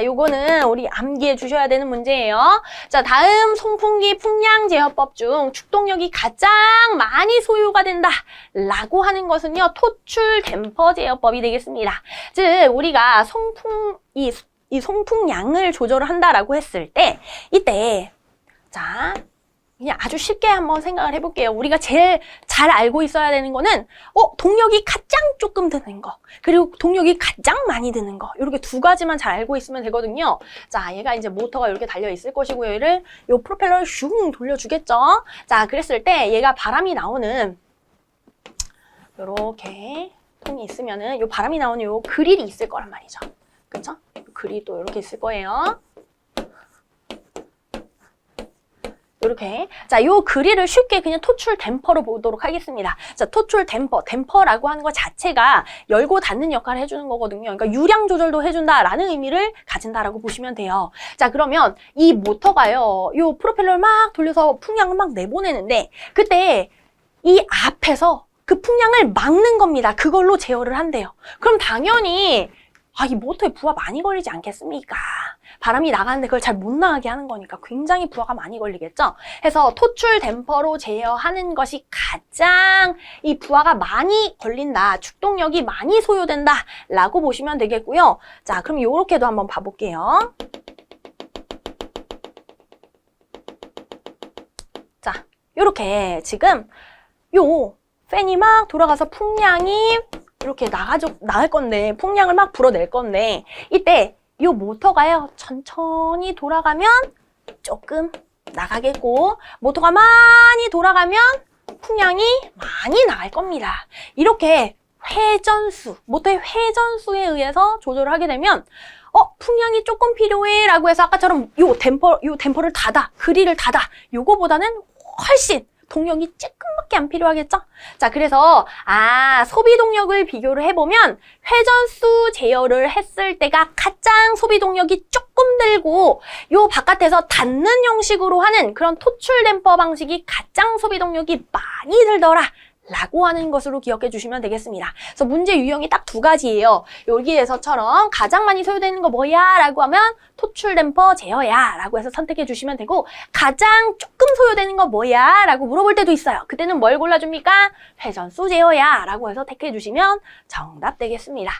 자, 요거는 우리 암기해 주셔야 되는 문제예요. 자, 다음 송풍기 풍량 제어법 중 축동력이 가장 많이 소요가 된다 라고 하는 것은요. 토출 댐퍼 제어법이 되겠습니다. 즉, 우리가 송풍 이, 이 송풍량을 조절을 한다라고 했을 때 이때 자, 그냥 아주 쉽게 한번 생각을 해볼게요. 우리가 제일 잘 알고 있어야 되는 거는, 어, 동력이 가장 조금 드는 거, 그리고 동력이 가장 많이 드는 거, 이렇게 두 가지만 잘 알고 있으면 되거든요. 자, 얘가 이제 모터가 이렇게 달려 있을 것이고요. 얘를 요 프로펠러를 슝 돌려주겠죠. 자, 그랬을 때 얘가 바람이 나오는, 요렇게 통이 있으면은 요 바람이 나오는 요 그릴이 있을 거란 말이죠. 그쵸? 그릴이 또 이렇게 있을 거예요. 이렇게 자, 요 그릴을 쉽게 그냥 토출 댐퍼로 보도록 하겠습니다. 자, 토출 댐퍼, 댐퍼라고 하는 것 자체가 열고 닫는 역할을 해주는 거거든요. 그러니까 유량 조절도 해준다라는 의미를 가진다라고 보시면 돼요. 자, 그러면 이 모터가요, 요 프로펠러를 막 돌려서 풍량을 막 내보내는데 그때 이 앞에서 그 풍량을 막는 겁니다. 그걸로 제어를 한대요. 그럼 당연히 아, 이 모터에 부하 많이 걸리지 않겠습니까? 바람이 나가는데 그걸 잘 못 나가게 하는 거니까 굉장히 부하가 많이 걸리겠죠? 해서 토출 댐퍼로 제어하는 것이 가장 이 부하가 많이 걸린다, 축동력이 많이 소요된다 라고 보시면 되겠고요. 자, 그럼 요렇게도 한번 봐볼게요. 자, 요렇게 지금 요 팬이 막 돌아가서 풍량이 이렇게 나가죠, 나갈 건데, 풍량을 막 불어낼 건데, 이때 이 모터가요, 천천히 돌아가면 조금 나가겠고, 모터가 많이 돌아가면 풍량이 많이 나갈 겁니다. 이렇게 회전수, 모터의 회전수에 의해서 조절을 하게 되면, 어, 풍량이 조금 필요해 라고 해서 아까처럼 요 댐퍼, 요 댐퍼를 닫아, 그릴을 닫아, 요거보다는 훨씬 동력이 조금 밖에 안 필요하겠죠? 자, 그래서 아, 소비 동력을 비교를 해보면 회전수 제어를 했을 때가 가장 소비 동력이 조금 들고 요 바깥에서 닫는 형식으로 하는 그런 토출 댐퍼 방식이 가장 소비 동력이 많이 들더라. 라고 하는 것으로 기억해 주시면 되겠습니다. 그래서 문제 유형이 딱 두 가지예요. 여기에서처럼 가장 많이 소요되는 거 뭐야? 라고 하면 토출 댐퍼 제어야 라고 해서 선택해 주시면 되고 가장 조금 소요되는 거 뭐야? 라고 물어볼 때도 있어요. 그때는 뭘 골라줍니까? 회전수 제어야 라고 해서 택해 주시면 정답 되겠습니다.